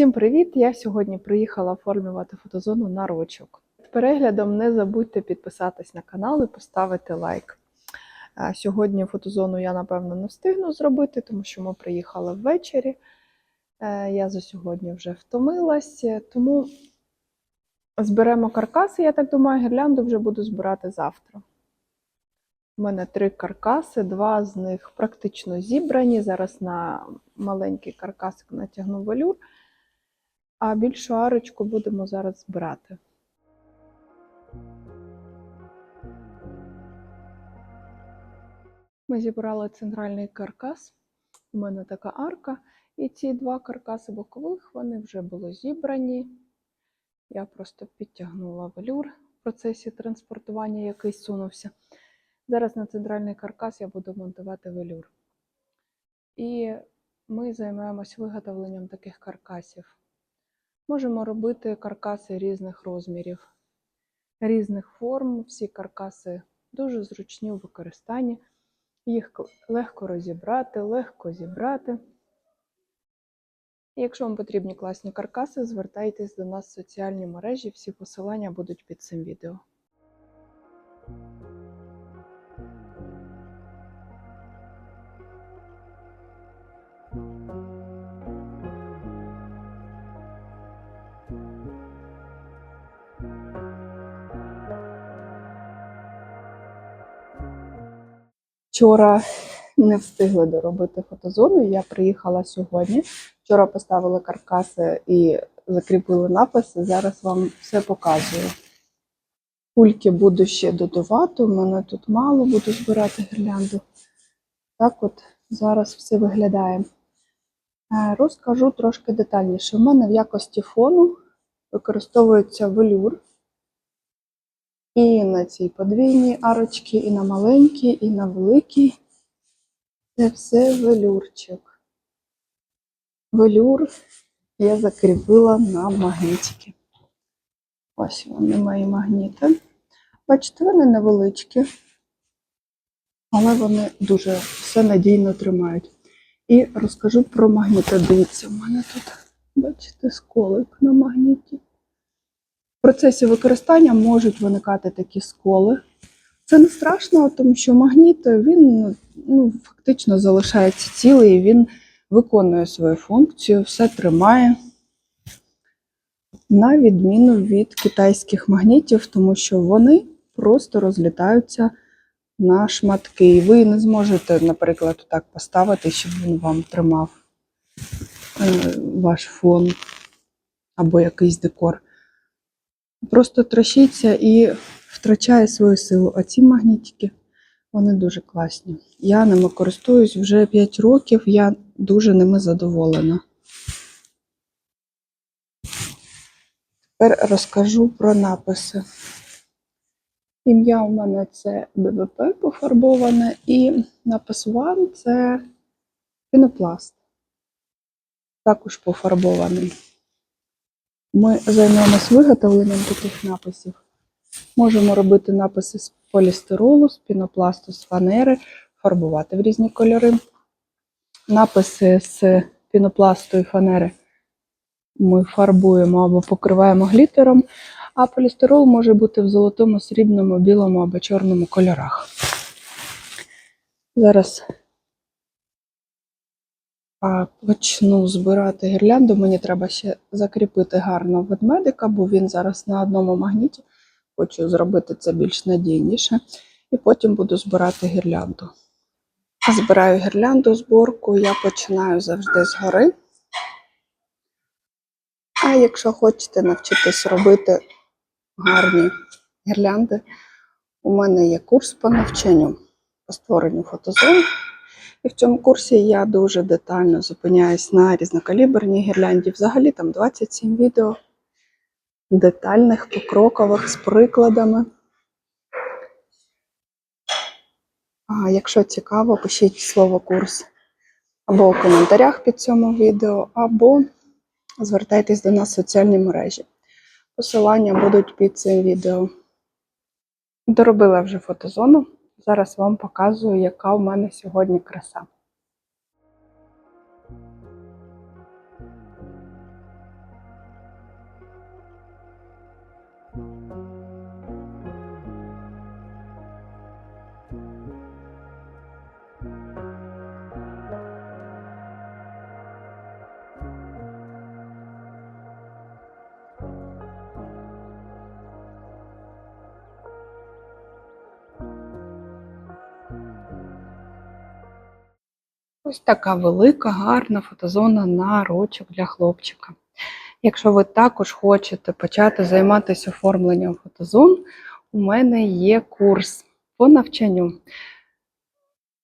Всім привіт! Я сьогодні приїхала оформлювати фотозону на рочок. З переглядом не забудьте підписатись на канал і поставити лайк. Сьогодні фотозону я, напевно, не встигну зробити, тому що ми приїхали ввечері. Е, Я за сьогодні вже втомилась, тому зберемо каркаси, я так думаю, гірлянду вже буду збирати завтра. У мене три каркаси, два з них практично зібрані. Зараз на маленький каркасик натягну велюр, а більшу арочку будемо зараз збирати. Ми зібрали центральний каркас. У мене така арка. І ці два каркаси бокових вони вже були зібрані. Я просто підтягнула велюр в процесі транспортування, який сунувся. Зараз на центральний каркас я буду монтувати велюр. І ми займаємось виготовленням таких каркасів. Можемо робити каркаси різних розмірів, різних форм. Всі каркаси дуже зручні у використанні. Їх легко розібрати, легко зібрати. Якщо вам потрібні класні каркаси, звертайтесь до нас в соціальні мережі. Всі посилання будуть під цим відео. Вчора не встигли доробити фотозону. Я приїхала сьогодні. Вчора поставили каркаси і закріпили написи. Зараз вам все показую. Кульки буду ще додавати. У мене тут мало, буду збирати гірлянду. Так от зараз все виглядає. Е, Розкажу трошки детальніше. У мене в якості фону використовується велюр. І на цій подвійній арочці, і на маленькій, і на великій. Це все велюрчик. Велюр я закріпила на магнітики. Ось вони мої магніти. Бачите, вони невеличкі, але вони дуже все надійно тримають. І розкажу про магніти. У мене тут, бачите, сколик на магніті. В процесі використання можуть виникати такі сколи. Це не страшно, тому що магніт він ну, фактично залишається цілий, він виконує свою функцію, все тримає. На відміну від китайських магнітів, тому що вони просто розлітаються на шматки. І ви не зможете, наприклад, так поставити, щоб він вам тримав е, ваш фон або якийсь декор просто трощиться і втрачає свою силу. А ці магнітики, вони дуже класні. Я ними користуюсь вже 5 років, я дуже ними задоволена. Тепер розкажу про написи. Ім'я у мене це БВП пофарбоване, і напис One це пінопласт. Також пофарбований. Ми займаємось виготовленням таких написів. Можемо робити написи з полістиролу, з пінопласту, з фанери, фарбувати в різні кольори. Написи з пінопласту і фанери ми фарбуємо або покриваємо глітером, а полістирол може бути в золотому, срібному, білому або чорному кольорах. Зараз а, Почну збирати гірлянду. Мені треба ще закріпити гарно ведмедика, бо він зараз на одному магніті. Хочу зробити це більш надійніше. І потім буду збирати гірлянду. Збираю гірлянду зборку, я починаю завжди згори. А якщо хочете навчитись робити гарні гірлянди, у мене є курс по навчанню по створенню фотозон. І в цьому курсі я дуже детально зупиняюсь на різнокаліберній гірлянді. Взагалі там 27 відео детальних, покрокових з прикладами. А якщо цікаво, пишіть слово курс або у коментарях під цьому відео, або звертайтесь до нас в соціальні мережі. Посилання будуть під цим відео. Доробила вже фотозону. Зараз вам показую, яка у мене сьогодні краса. Ось така велика, гарна фотозона на рочок для хлопчика. Якщо ви також хочете почати займатися оформленням фотозон, у мене є курс по навчанню.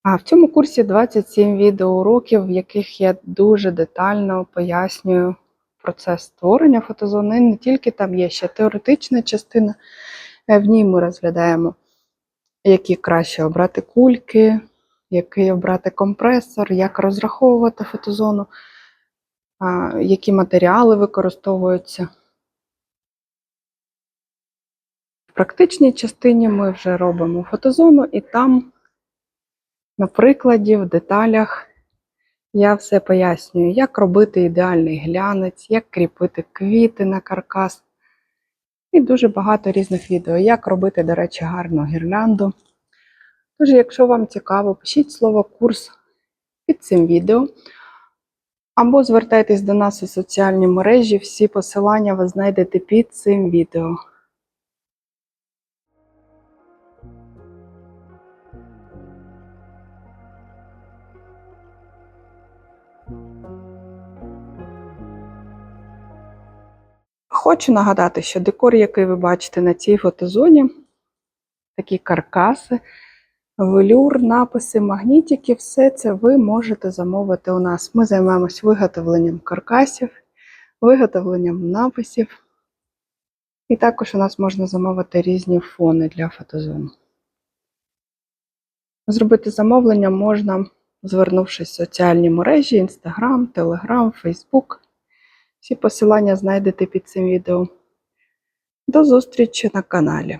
А в цьому курсі 27 відеоуроків, в яких я дуже детально пояснюю процес створення фотозони. Не тільки там є ще теоретична частина, в ній ми розглядаємо, які краще обрати кульки, який обрати компресор, як розраховувати фотозону, які матеріали використовуються. В практичній частині ми вже робимо фотозону, і там, на прикладі, в деталях, я все пояснюю, як робити ідеальний глянець, як кріпити квіти на каркас. І дуже багато різних відео, як робити, до речі, гарну гірлянду. Тож, якщо вам цікаво, пишіть слово курс під цим відео. Або звертайтесь до нас у соціальні мережі, всі посилання ви знайдете під цим відео. Хочу нагадати, що декор, який ви бачите на цій фотозоні, такі каркаси, велюр, написи, магнітики, все це ви можете замовити у нас. Ми займаємось виготовленням каркасів, виготовленням написів. І також у нас можна замовити різні фони для фотозон. Зробити замовлення можна, звернувшись в соціальні мережі: Instagram, Telegram, Facebook. Всі посилання знайдете під цим відео. До зустрічі на каналі.